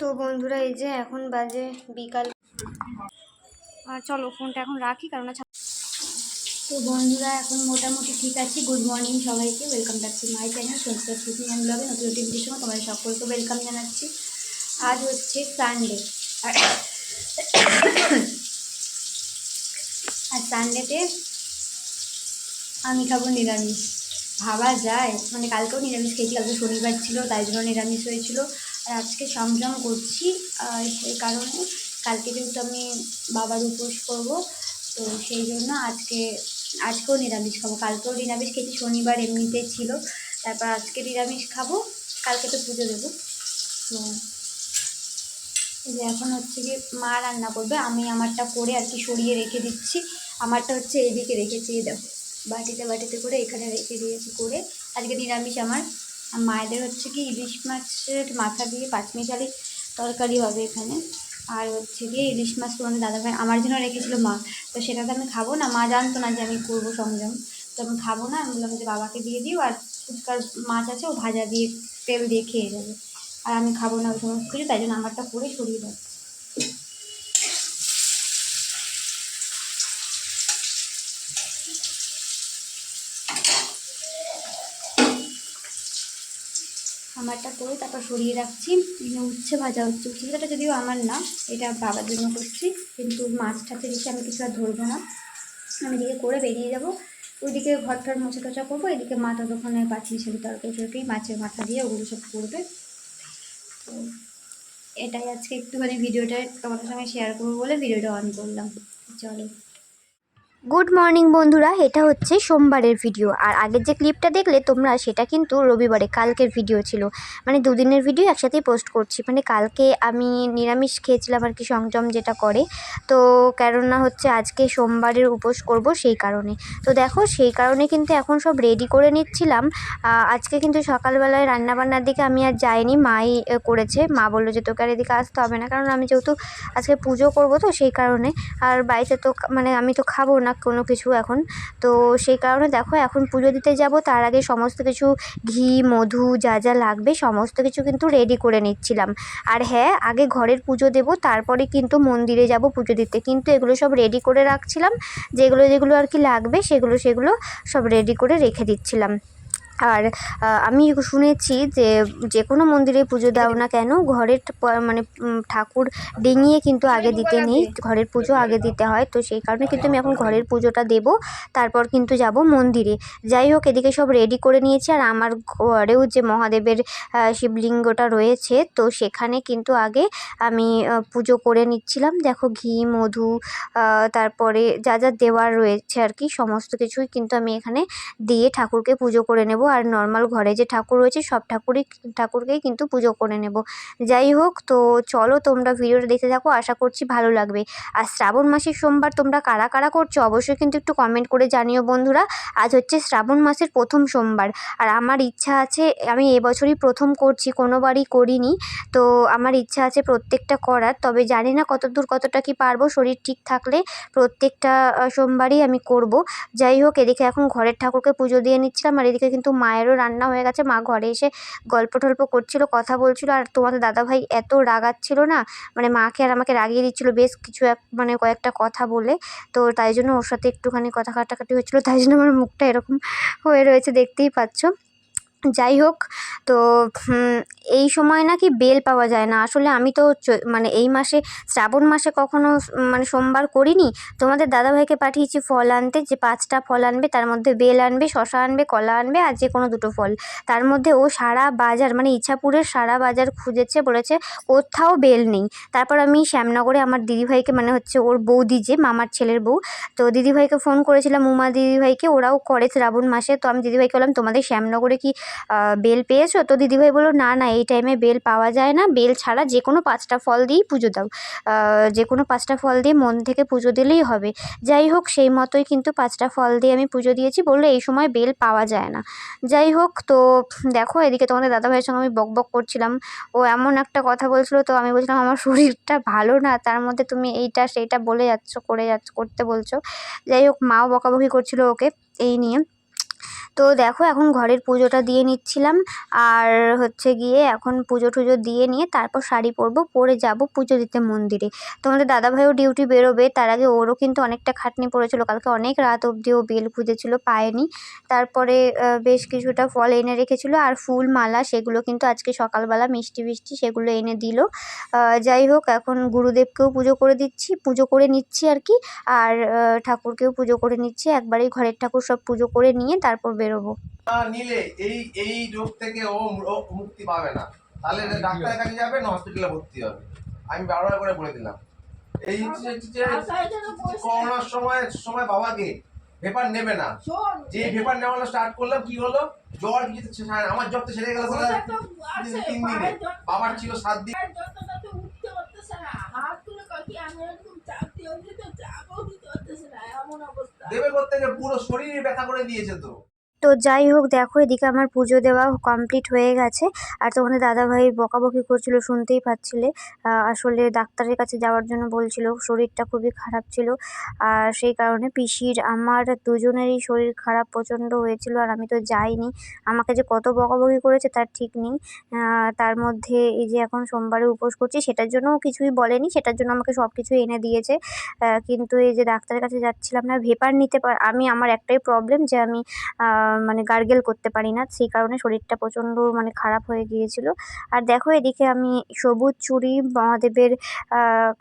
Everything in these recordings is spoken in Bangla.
তো বন্ধুরা, এই যে এখন বাজে বিকাল। আর চলো, ফোনটা এখন রাখি, কারণ তো বন্ধুরা, এখন মোটামুটি ঠিক আছে। গুড মর্নিং সবাইকে ওয়েলকাম টু মাই চ্যানেল সংস্কার সঞ্চিতা সুসিনিয়ান ব্লগে নতুন নতুন ভিডিওর সঙ্গে তোমাদের সকলকে ওয়েলকাম জানাচ্ছি। আজ হচ্ছে সানডে আর সানডেতে আমি খাব নিরামিষ। ভাবা যায় মানে কালকেও নিরামিষ খেয়েছি, কালকে শনিবার ছিল, তাই জন্য নিরামিষ হয়েছিল। আর আজকে সমজম করছি, আর সেই কারণে কালকে যেহেতু আমি বাবার উপোস করব, তো সেই জন্য আজকে, আজকেও নিরামিষ খাব। কালকেও নিরামিষ খেয়েছি, শনিবার এমনিতে ছিল। তারপর আজকে নিরামিষ খাব, কালকে তো পুজো দেবো। তো যে এখন হচ্ছে কি মা রান্না করবে, আমি আমারটা করে আর কি সরিয়ে রেখে দিচ্ছি। আমারটা হচ্ছে এদিকে রেখেছি দেখো, বাটিতে বাটিতে করে এখানে রেখে দিয়েছি করে। আজকে নিরামিষ আমার। আর মায়েদের হচ্ছে কি ইলিশ মাছের মাথা দিয়ে পাঁচমিশালি তরকারি হবে এখানে। আর হচ্ছে গিয়ে ইলিশ মাছ তোমাদের দাদাভাই আমার জন্য রেখেছিল মা। তো সেটা তো আমি খাব না, মা জানতো না যে আমি করব সংযম তো আমি খাব না, আমি বললাম যে বাবাকে দিয়ে দিও আর ফুচকার মাছ আছে ও ভাজা দিয়ে তেল দিয়ে খেয়ে যাবে। আর আমি খাব না ওই সমস্ত কিছু, তাই জন্য আমারটা করে সরিয়ে দেয় আমারটা করে তারপর সরিয়ে রাখছি। উচ্ছে ভাজা হচ্ছে। উচ্ছে ভাজাটা যদিও আমার না, এটা বাবার জন্য করছি। কিন্তু মাছটাতে বেশি আমি কিছু আর ধরবো না। আমি এদিকে করে বেরিয়ে যাব। ওইদিকে ঘরটার মোছা টোচা করব। এদিকে মা ততক্ষণে পাঠিয়ে ছিল তরকারি টরকারি, মাছের মাথা দিয়ে ওগুলো সব করবে। তো এটাই আজকে একটুখানি ভিডিওটা তোমাদের সঙ্গে শেয়ার করব বলে ভিডিওটা অন করলাম। চলো। গুড মর্নিং বন্ধুরা। এটা হচ্ছে সোমবারের ভিডিও আর আগের যে ক্লিপটা দেখলে তোমরা, সেটা কিন্তু রবিবারে, কালকের ভিডিও ছিল। মানে দুদিনের ভিডিও একসাথেই পোস্ট করছি। মানে কালকে আমি নিরামিষ খেয়েছিলাম আর কি, সংযম যেটা করে। তো কেননা হচ্ছে আজকে সোমবারের উপোস করব সেই কারণে। তো দেখো, সেই কারণে কিন্তু এখন সব রেডি করে নিচ্ছিলাম। আজকে কিন্তু সকালবেলায় রান্নাবান্নার দিকে আমি আর যাইনি। মাই করেছে। মা বলল যে, তোকে আর এদিকে আসতে হবে না। কারণ আমি যেহেতু আজকে পুজো করব তো সেই কারণে। আর বাড়িতে তো মানে আমি তো খাব না। কোনো কিছু এখন। তো সেই কারণে দেখো, এখন পুজো দিতে যাব। তার আগে সমস্ত কিছু, ঘি, মধু যা যা লাগবে, সমস্ত কিছু কিন্তু রেডি করে নিচ্ছিলাম। আর হ্যাঁ আগে ঘরের পুজো দেব, তারপরে কিন্তু মন্দিরে যাব পুজো দিতে। কিন্তু এগুলো সব রেডি করে রাখছিলাম। যেগুলো যেগুলো আর কি লাগবে, সেগুলো সেগুলো সব রেডি করে রেখে দিচ্ছিলাম। আর আমি শুনেছি যে যে কোনো মন্দিরে পুজো দাও না কেন, ঘরের মানে ঠাকুর ডিঙিয়ে কিন্তু আগে দিতে নেই, ঘরের পুজো আগে দিতে হয়, তো সেই কারণে কিন্তু আমি এখন ঘরের পুজোটা দেব, তারপর কিন্তু যাব মন্দিরে। যাই হোক, এদিকে সব রেডি করে নিয়েছি, আর আমার ঘরেও যে মহাদেবের শিবলিঙ্গটা রয়েছে, তো সেখানে কিন্তু আগে আমি পুজো করে নিচ্ছিলাম। দেখো ঘি, মধু তারপরে যা যা দেওয়ার রয়েছে আর কি, সমস্ত কিছুই কিন্তু আমি এখানে দিয়ে ঠাকুরকে পুজো করে নেব। আর নর্মাল ঘরে যে ঠাকুর রয়েছে, সব ঠাকুরই ঠাকুরকেই কিন্তু পুজো করে নেব। যাই হোক, তো চলো তোমরা ভিডিওটা দেখতে থাকো, আশা করছি ভালো লাগবে। আর শ্রাবণ মাসের সোমবার তোমরা কারা কারা করছ, অবশ্যই কিন্তু একটু কমেন্ট করে জানিও বন্ধুরা। আজ হচ্ছে শ্রাবণ মাসের প্রথম সোমবার, আর আমার ইচ্ছা আছে, আমি এবছরই প্রথম করছি, কোনোবারই করিনি। তো আমার ইচ্ছা আছে প্রত্যেকটা করার, তবে জানি না কত দূর কতটা কি পারব, শরীর ঠিক থাকলে প্রত্যেকটা সোমবারই আমি করব। যাই হোক, এদিকে এখন ঘরের ঠাকুরকে পুজো দিয়ে নিচ্ছিলাম, আর এদিকে কিন্তু মায়েরও রান্না হয়ে গেছে। মা ঘরে এসে গল্প টল্প করছিল, কথা বলছিলো। আর তোমাদের দাদাভাই এত রাগাচ্ছিল না মানে মাকে আর আমাকে রাগিয়ে দিচ্ছিল বেশ কিছু এক মানে কয়েকটা কথা বলে। তো তাই জন্য ওর সাথে একটুখানি কথা কাটাকাটি হচ্ছিল তাই জন্য আমার মুখটা এরকম হয়ে রয়েছে, দেখতেই পাচ্ছ। যাই হোক, তো এই সময় নাকি বেল পাওয়া যায় না। আসলে আমি তো মানে এই মাসে, শ্রাবণ মাসে কখনো মানে সোমবার করিনি। তোমাদের দাদাভাইকে পাঠিয়েছি ফল আনতে, যে পাঁচটা ফল আনবে, তার মধ্যে বেল আনবে, শশা আনবে, কলা আনবে, আর যে কোনো দুটো ফল। তার মধ্যে ও সারা বাজার মানে ইচ্ছাপুরের সারা বাজার খুঁজেছে, বলেছে কোথাও বেল নেই। তারপর আমি শ্যামনগরে আমার দিদিভাইকে মানে হচ্ছে ওর বৌদি যে, মামার ছেলের বউ, তো দিদিভাইকে ফোন করেছিলাম, উমা দিদিভাইকে, ওরাও করে শ্রাবণ মাসে। তো আমি দিদিভাইকে বললাম, তোমাদের শ্যামনগরে কি বেল পেয়েছ? তো দিদিভাই বলল, না না, এই টাইমে বেল পাওয়া যায় না। বেল ছাড়া যে কোনো পাঁচটা ফল দিয়েই পুজো দাও। যে কোনো পাঁচটা ফল দিয়ে মন থেকে পুজো দিলেই হবে। যাই হোক, সেই মতোই কিন্তু পাঁচটা ফল দিয়ে আমি পুজো দিয়েছি। বলল, এই সময় বেল পাওয়া যায় না। যাই হোক, তো দেখো, এদিকে তোমাদের দাদাভাইয়ের সঙ্গে আমি বক বক করছিলাম। ও এমন একটা কথা বলছিল, তো আমি বলছিলাম, আমার শরীরটা ভালো না, তার মধ্যে তুমি এইটা, সেইটা বলে যাচ্ছ, করে যাচ্ছ, করতে বলছো। যাই হোক, মাও বকাবকি করছিল ওকে, এই নিয়ে। তো দেখো এখন ঘরের পুজোটা দিয়ে নিচ্ছিলাম। আর হচ্ছে গিয়ে এখন পুজো টুজো দিয়ে নিয়ে তারপর শাড়ি পরবো, পরে যাব পুজো দিতে মন্দিরে। তোমাদের দাদাভাইও ডিউটি বেরোবে, তার আগে ওরও কিন্তু অনেকটা খাটনি পড়েছিল। কালকে অনেক রাত অবধি ও বেল খুঁজেছিল পায়নি। তারপরে বেশ কিছুটা ফল এনে রেখেছিল, আর ফুল, মালা সেগুলো কিন্তু আজকে সকালবেলা মিষ্টি মিষ্টি সেগুলো এনে দিল। যাই হোক, এখন গুরুদেবকেও পুজো করে দিচ্ছি, পুজো করে নিচ্ছি আর কি। আর ঠাকুরকেও পুজো করে নিচ্ছি। একবারেই ঘরের ঠাকুর সব পুজো করে নিয়ে তারপর বেরোবো। নিলে এই এই রোগ থেকে ও মুক্তি পাবে না। তাহলে ডাক্তারের কাছে যাবে না হসপিটালে ভর্তি হবে। আমি বারবার করে বলে দিলাম। এই হচ্ছে যে করোনার সময় সময় বাবাকে পেপার নেবে না। যে পেপার নেওয়ানো স্টার্ট করলাম কি হলো? জ্বর কিছু। আমার জ্বর তো সেরে গেল? তিন দিনে বাবার ছিল সাত দিন। দেবে করতে পুরো শরীরে ব্যথা করে দিয়েছে তো। তো যাই হোক, দেখো এদিকে আমার পুজো দেওয়া কমপ্লিট হয়ে গেছে। আর তোমাদের দাদাভাই বকাবকি করছিল, শুনতেই পাচ্ছিলে। আসলে ডাক্তারের কাছে যাওয়ার জন্য বলছিল, শরীরটা খুবই খারাপ ছিল। আর সেই কারণে পিসির, আমার দুজনেরই শরীর খারাপ প্রচণ্ড হয়েছিল আর আমি তো যাইনি। আমাকে যে কত বকাবকি করেছে তার ঠিক নেই। তার মধ্যে এই যে এখন সোমবারে উপোস করছি, সেটার জন্যও কিছুই বলেনি, সেটার জন্য আমাকে সব কিছুই এনে দিয়েছে। কিন্তু এই যে ডাক্তারের কাছে যাচ্ছিলাম না, ভেপার নিতে পার, আমি, আমার একটাই প্রবলেম যে আমি মানে গার্গেল করতে পারি না। সেই কারণে শরীরটা প্রচণ্ড মানে খারাপ হয়ে গিয়েছিল। আর দেখো এদিকে আমি সবুজ চুড়ি মহাদেবের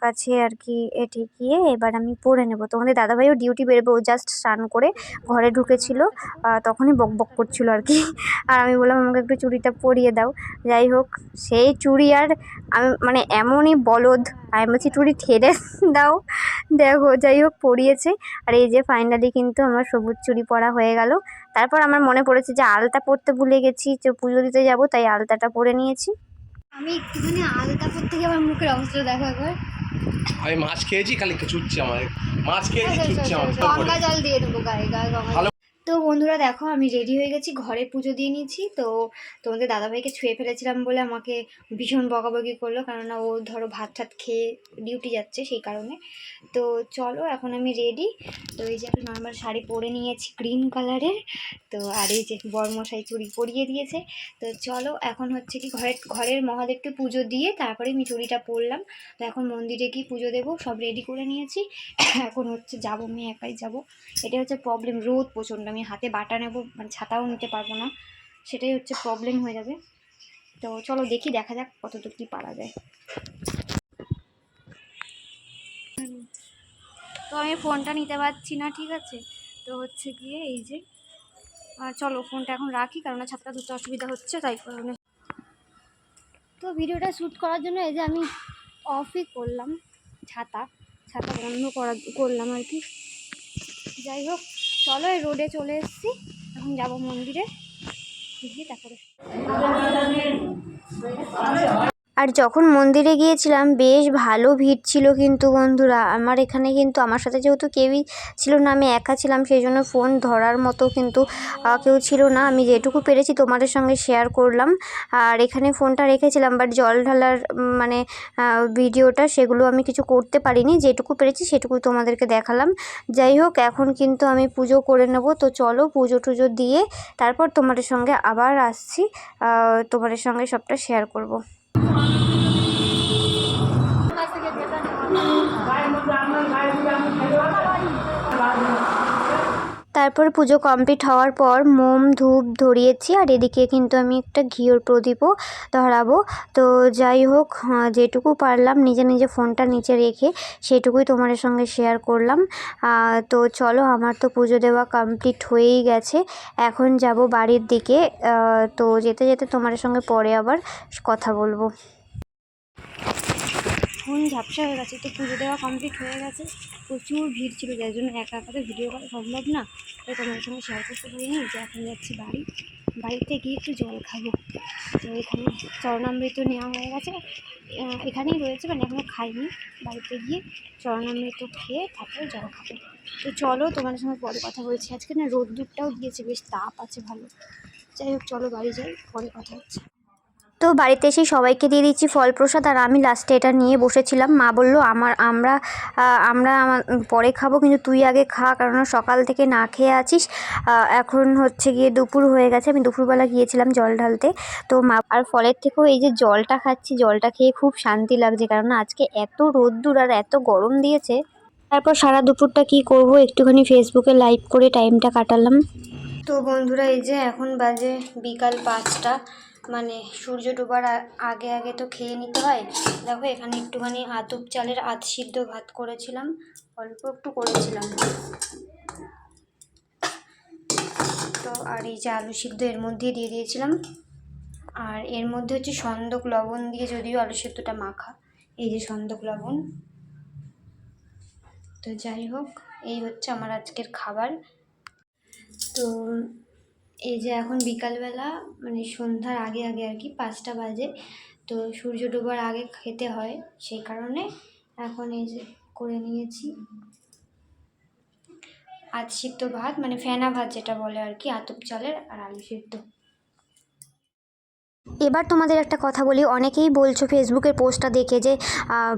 কাছে আর কি এ ঠেকিয়ে এবার আমি পরে নেব। তোমাদের দাদাভাইও ডিউটি বেরোবে, ও জাস্ট স্নান করে ঘরে ঢুকেছিল তখনই বক বক করছিল আর কি। আর আমি বললাম, আমাকে একটু চুড়িটা পরিয়ে দাও। যাই হোক, সেই চুড়ি আর আমি মানে এমনই বলদ, আমি বলছি, চুড়ি ঠেলে দাও। দেখো, যাই হোক, পরিয়েছে। আর এই যে ফাইনালি কিন্তু আমার সবুজ চুড়ি পরা হয়ে গেল। তারপর আমার মনে পড়েছে যে আলতা পরতে ভুলে গেছি তো পুজো দিতে যাব তাই আলতাটা পরে নিয়েছি। আমি একটুখানি আলতা পরতে গিয়ে আমার মুখের অবস্থা দেখো একবার। আমি মাছ খেয়েছি খালি চুচ্ছে আমার। মাছ খেয়েছি চুচ্ছে আমার। গঙ্গা জল দিয়ে দেবো গায়ে গায়ে। তো বন্ধুরা দেখো, আমি রেডি হয়ে গেছি, ঘরে পুজো দিয়ে নিয়েছি তো তোমাদের দাদাভাইকে ছুঁয়ে ফেলেছিলাম বলে আমাকে ভীষণ বকাবকি করল, কেননা ও ধরো ভাত টাত খেয়ে ডিউটি যাচ্ছে সেই কারণে। তো চলো, এখন আমি রেডি তো এই যে একটা নর্মাল শাড়ি পরে নিয়েছি গ্রিন কালারের তো আর এই যে বরমশাই চুড়ি পরিয়ে দিয়েছে। তো চলো, এখন হচ্ছে কি ঘরের ঘরের মহাদেবকে পুজো দিয়ে তারপরে আমি চুড়িটা পরলাম। তো এখন মন্দিরে গিয়ে পুজো দেবো, সব রেডি করে নিয়েছি। এখন হচ্ছে যাব, আমি একাই যাব। এটাই হচ্ছে প্রবলেম রোদ প্রচণ্ড। আমি হাতে বাটা নেব মানে ছাতাও নিতে পারব না। সেটাই হচ্ছে প্রবলেম হয়ে যাবে। তো চলো দেখি, দেখা যাক কতদূর কী পারা যায়। তো আমি ফোনটা নিতে পারছি না, ঠিক আছে? তো হচ্ছে গিয়ে এই যে, আর চলো ফোনটা এখন রাখি কারণ ছাতাটা ধরতে অসুবিধা হচ্ছে, তাই কারণে। তো ভিডিওটা শ্যুট করার জন্য এই যে আমি অফই করলাম ছাতা। ছাতা বন্ধ করা, করলাম আর কি। যাই হোক চলো এই রোডে চলে এসছি। এখন যাব মন্দিরে। গিয়ে তারপরে আর যখন মন্দিরে গিয়েছিলাম, বেশ ভালো ভিড় ছিল কিন্তু বন্ধুরা। আমার এখানে কিন্তু, আমার সাথে যেহেতু কেউই ছিল না, আমি একা ছিলাম সেই জন্য ফোন ধরার মতো কিন্তু কেউ ছিল না। আমি যেটুকু পেরেছি তোমাদের সঙ্গে শেয়ার করলাম। আর এখানে ফোনটা রেখেছিলাম বাট জল ঢালার মানে ভিডিওটা, সেগুলো আমি কিছু করতে পারিনি। যেটুকু পেরেছি, সেটুকু তোমাদেরকে দেখালাম। যাই হোক, এখন কিন্তু আমি পুজো করে নেব। তো চলো পুজো টুজো দিয়ে, তারপর তোমাদের সঙ্গে আবার আসছি। তোমাদের সঙ্গে সবটা শেয়ার করব। you. তারপর পুজো কমপ্লিট হওয়ার পর মোম ধূপ ধরিয়েছি, আর এদিকে কিন্তু আমি একটা ঘিওর প্রদীপও ধরাবো। তো যাই হোক যেটুকু পারলাম নিজে নিজে ফোনটা নিচে রেখে সেটুকুই তোমাদের সঙ্গে শেয়ার করলাম। তো চলো, আমার তো পুজো দেওয়া কমপ্লিট হয়েই গেছে। এখন যাব বাড়ির দিকে। তো যেতে যেতে তোমাদের সঙ্গে পরে আবার কথা বলব। ফোন ঝাপসা হয়ে গেছে, তো পুজো দেওয়া কমপ্লিট হয়ে গেছে। প্রচুর ভিড় ছিল, যার জন্য একা একা তো ভিডিও করা সম্ভব না। তাই তোমার সঙ্গে শেয়ার করতে পারিনি, যে এখন যাচ্ছি বাড়ি। বাড়িতে গিয়ে একটু জল খাব। তো এখানে চরণামৃত নেওয়া হয়ে গেছে। এখানেই রয়েছে মানে এখনও খাইনি। বাড়িতে গিয়ে চরণামৃত খেয়ে তারপরে জল খাব। তো চলো, তোমাদের সঙ্গে পরে কথা বলছি। আজকে না রোদ্দুরটাও দিয়েছে, বেশ তাপ আছে ভালো। যাই হোক, চলো বাড়ি যাই, পরে কথা হচ্ছে। তো বাড়িতে এসেই সবাইকে দিয়ে দিচ্ছি ফল প্রসাদ আর আমি লাস্টে এটা নিয়ে বসেছিলাম। মা বলল, আমার, আমরা আমরা আমার পরে খাব, কিন্তু তুই আগে খা কারণ সকাল থেকে না খেয়ে আছিস। এখন হচ্ছে গিয়ে দুপুর হয়ে গেছে। আমি দুপুরবেলা গিয়েছিলাম জল ঢালতে। তো মা, আর ফলের থেকেও এই যে জলটা খাচ্ছি, জলটা খেয়ে খুব শান্তি লাগছে। কারণ আজকে এত রোদ্দুর আর এত গরম দিয়েছে। তারপর সারা দুপুরটা কি করব? একটুখানি ফেসবুকে লাইভ করে টাইমটা কাটালাম। তো বন্ধুরা, এই যে এখন বাজে বিকাল পাঁচটা। মানে সূর্য ডোবার আগে আগে তো খেয়ে নিতে হয়। দেখো, এখানে একটুখানি আতপ চালের আধ সিদ্ধ ভাত করেছিলাম, অল্প একটু করেছিলাম। তো আর এই যে আলু সিদ্ধ এর মধ্যে দিয়ে দিয়েছিলাম। আর এর মধ্যে হচ্ছে সন্দক লবণ দিয়ে যদিও আলু সিদ্ধটা মাখা, এই যে সন্দক লবণ। তো যাই হোক, এই হচ্ছে আমার আজকের খাবার। তো এই যে এখন বিকালবেলা মানে সন্ধ্যার আগে আগে আর কি, পাঁচটা বাজে। তো সূর্য ডোবার আগে খেতে হয়, সেই কারণে এখন এই যে করে নিয়েছি। আজ সিদ্ধ ভাত মানে ফেনা ভাত যেটা বলে আর কি, আতপ চালের আর আলু সিদ্ধ। এবার তোমাদের একটা কথা বলি, অনেকেই বলছো ফেসবুকের পোস্টটা দেখে যে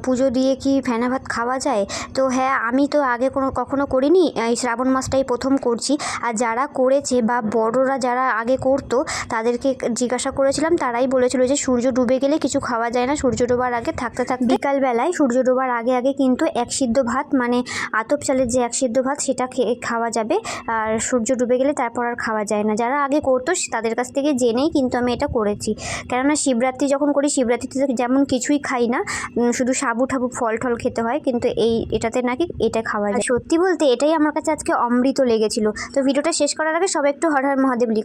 পুজো দিয়ে কি ফেনা ভাত খাওয়া যায়? তো হ্যাঁ আমি তো আগে কোনো, কখনো করিনি, এই শ্রাবণ মাসটাই প্রথম করছি। আর যারা করেছে বা বড়রা যারা আগে করতো, তাদেরকে জিজ্ঞাসা করেছিলাম, তারাই বলেছিল যে সূর্য ডুবে গেলে কিছু খাওয়া যায় না, সূর্য ডোবার আগে থাকতে থাকতে। বিকালবেলায় সূর্য ডোবার আগে আগে কিন্তু এক সিদ্ধ ভাত মানে আতপ চালের যে এক সিদ্ধ ভাত, সেটা খাওয়া যাবে। আর সূর্য ডুবে গেলে তারপর আর খাওয়া যায় না। যারা আগে করতো, তাদের কাছ থেকে জেনেই কিন্তু আমি এটা করেছি। কেননা শিবরাত্রি যখন করি, শিবরাত্রিতে যেমন কিছুই খাই না শুধু সাবু ঠাবু ফল টল খেতে হয়, কিন্তু এই এটাতে নাকি এটা খাওয়া যায়। সত্যি বলতে এটাই আমার কাছে আজকে অমৃত লেগেছিল। তো ভিডিওটা শেষ করার আগে সবাই একটু হর হর মহাদেব লিখ